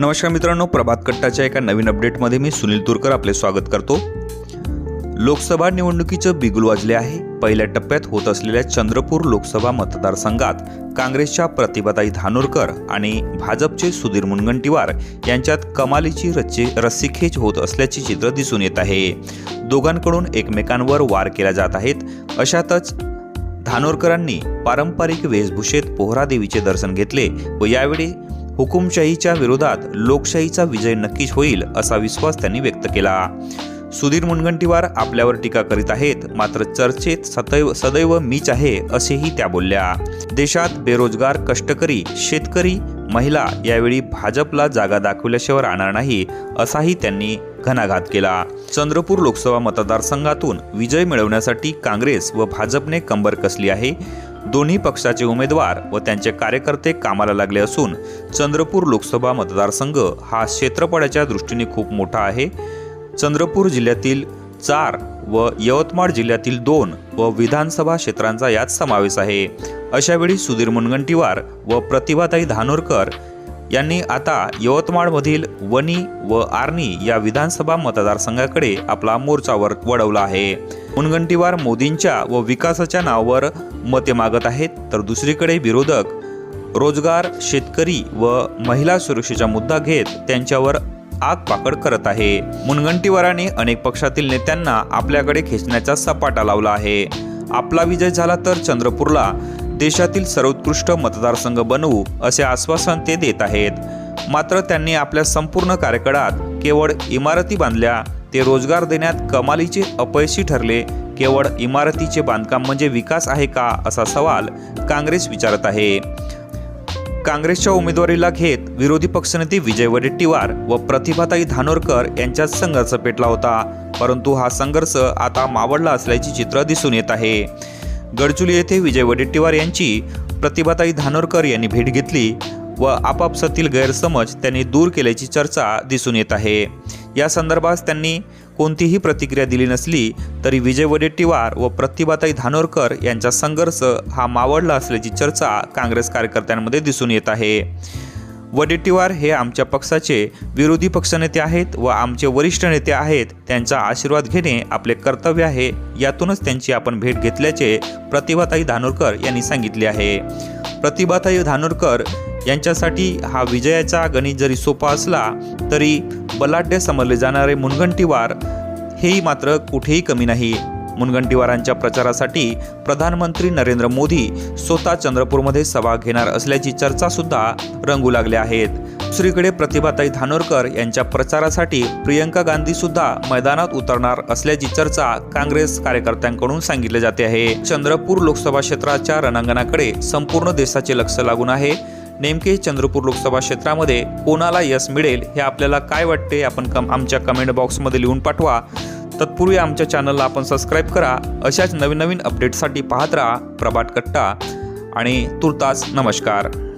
नमस्कार मित्रांनो प्रभात कट्टाच्या एका नवीन अपडेटमध्ये मी सुनील तुरकर आपले स्वागत करतो. लोकसभा निवडणुकीचं बिगुल वाजले आहे. पहिल्या टप्प्यात होत असलेल्या चंद्रपूर लोकसभा मतदारसंघात काँग्रेसच्या प्रतिभाताई धानोरकर आणि भाजपचे सुधीर मुनगंटीवार यांच्यात कमालीची रच्चे रस्सीखेच होत असल्याचे चित्र दिसून येत आहे. दोघांकडून एकमेकांवर वार केल्या जात आहेत. अशातच धानोरकरांनी पारंपरिक वेशभूषेत पोहरादेवीचे दर्शन घेतले व यावेळी हुकुमशाहीच्या विरोधात लोकशाहीचा विजय नक्कीच होईल असा विश्वास त्यांनी व्यक्त केला. सुधीर मुनगंटीवार आपल्यावर टीका करीत आहेत मात्र चर्चेत सदैव सदैव मीच आहे असेही त्या बोलल्या. देशात बेरोजगार कष्टकरी शेतकरी महिला यावेळी भाजपला जागा दाखवल्याशिवाय राहणार नाही असाही त्यांनी घणाघात केला. चंद्रपूर लोकसभा मतदारसंघातून विजय मिळवण्यासाठी काँग्रेस व भाजपने कंबर कसली आहे? दोन्ही पक्षाचे उमेदवार व त्यांचे कार्यकर्ते कामाला लागले असून चंद्रपूर लोकसभा मतदारसंघ हा क्षेत्रफळाच्या दृष्टीने खूप मोठा आहे. चंद्रपूर जिल्ह्यातील चार व यवतमाळ जिल्ह्यातील दोन व विधानसभा क्षेत्रांचा यात समावेश आहे. अशावेळी सुधीर मुनगंटीवार व प्रतिभाताई धानोरकर यांनी आता यवतमाळमधील वणी व आर्णी या विधानसभा मतदारसंघाकडे आपला मोर्चा वर वळवला आहे. मुनगंटीवार मोदींच्या व विकासाच्या नावावर मते मागत आहेत तर दुसरीकडे विरोधक रोजगार शेतकरी व महिला सुरक्षेचा मुद्दा घेत त्यांच्यावर आग पाकड करत आहे. मुनगंटीवाराने अनेक पक्षातील नेत्यांना आपल्याकडे खेचण्याचा सपाटा लावला आहे. आपला विजय झाला तर चंद्रपूरला देशातील सर्वोत्कृष्ट मतदारसंघ बनवू असे आश्वासन ते देत आहेत. मात्र त्यांनी आपल्या संपूर्ण कार्यकाळात केवळ इमारती बांधल्या. ते रोजगार देण्यात कमालीचे अपयशी ठरले. केवळ इमारतीचे बांधकाम म्हणजे विकास आहे का असा सवाल काँग्रेस विचारत आहे. काँग्रेसच्या उमेदवारीला घेत विरोधी पक्षनेते विजय वडेट्टीवार व प्रतिभाताई धानोरकर यांच्यात संघर्ष पेटला होता. परंतु हा संघर्ष आता मावळला असल्याचे चित्र दिसून येत आहे. गडचुली येथे विजय वडेट्टीवार यांची प्रतिभाताई धानोरकर यांनी भेट घेतली व आपापसातील गैरसमज त्यांनी दूर केल्याची चर्चा दिसून येत आहे. या संदर्भात त्यांनी कोणतीही प्रतिक्रिया दिली नसली तरी विजय वडेट्टीवार व प्रतिभाताई धानोरकर यांचा संघर्ष हा मावळला असल्याची चर्चा काँग्रेस कार्यकर्त्यांमध्ये दिसून येत आहे. वडेट्टीवार हे आमच्या पक्षाचे विरोधी पक्षनेते आहेत व आमचे वरिष्ठ नेते आहेत. त्यांचा आशीर्वाद घेणे आपले कर्तव्य आहे. यातूनच त्यांची आपण भेट घेतल्याचे प्रतिभाताई धानोरकर यांनी सांगितले आहे. प्रतिभाताई धानोरकर यांच्यासाठी हा विजयाचा गणित जरी सोपा असला तरी बलाढ्य समजले जाणारे मुनगंटीवार हेही मात्र कुठेही कमी नाही. मुनगंटीवारांच्या प्रचारासाठी प्रधानमंत्री नरेंद्र मोदी स्वतः चंद्रपूरमध्ये सभा घेणार असल्याची चर्चा सुद्धा रंगू लागल्या आहेत. दुसरीकडे प्रतिभाताई धानोरकर यांच्या प्रचारासाठी प्रियंका गांधी सुद्धा मैदानात उतरणार असल्याची चर्चा काँग्रेस कार्यकर्त्यांकडून सांगितली जाते आहे. चंद्रपूर लोकसभा क्षेत्राच्या रणांगणाकडे संपूर्ण देशाचे लक्ष लागून आहे. नेमके चंद्रपूर लोकसभा क्षेत्रामध्ये कोणाला यश मिळेल हे आपल्याला काय वाटते? आपण कम आमच्या कमेंट बॉक्समध्ये लिहून पाठवा. तत्पूर्वी आमच्या चॅनलला आपण सबस्क्राईब करा. अशाच नवीन नवीन अपडेटसाठी पाहत राहा. प्रभात कट्टा. आणि तुर्तास नमस्कार.